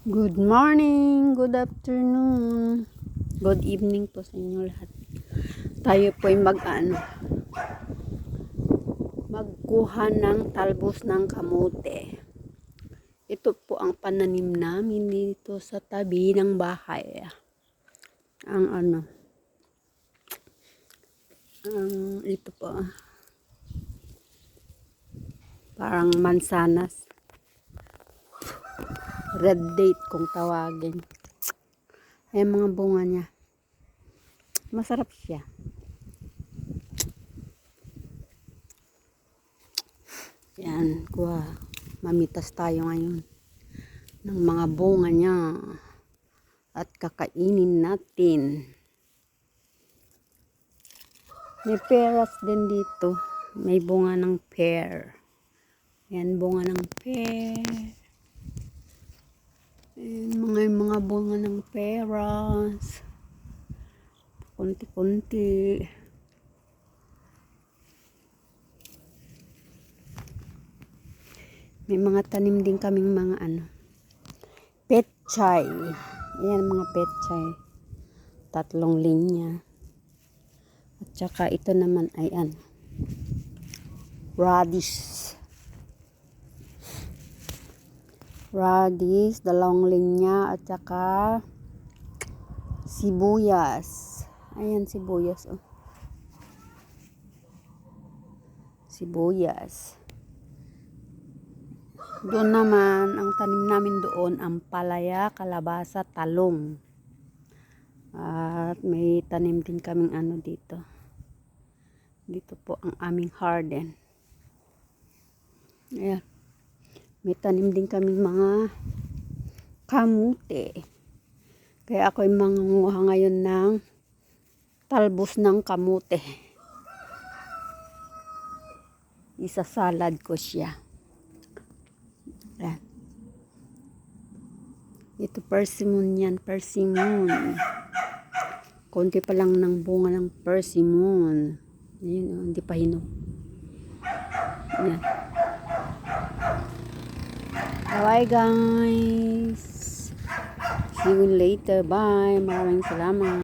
Good morning, good afternoon, good evening po sa inyo lahat. Tayo po ay mag ano, magkuha ng talbos ng kamote. Ito po ang pananim namin dito sa tabi ng bahay. Ang ano, ang ito po, parang mansanas red date kung tawagin. Ay mga bunga niya. Masarap siya. Yan, kuha. Mamitas tayo ngayon ng mga bunga niya. At kakainin natin. May peras din dito. May bunga ng pear. Yan, bunga ng pear. Ayan, mga mga peras. Kunti-kunti. May mga tanim din kaming mga ano. Petchay. Ayan mga petchay. Tatlong linya. At saka ito naman ay ano. Radish. radish, dalawang linya, at saka sibuyas. Ayan, sibuyas, oh. Sibuyas. Doon naman, ang tanim namin doon, ang palaya, kalabasa, talong. At may tanim din kaming ano dito. Dito po ang aming garden. Ayan. May tanim din kami mga kamute. Kaya ako ay mangunguha ngayon ng talbos ng kamute. Isa salad ko siya. Yan. Ito persimmon yan, persimmon. Konti pa lang ng bunga ng persimmon. Ayun, oh, hindi pa hinog. Yan. Bye guys. See you later. Bye. Maraming salamat.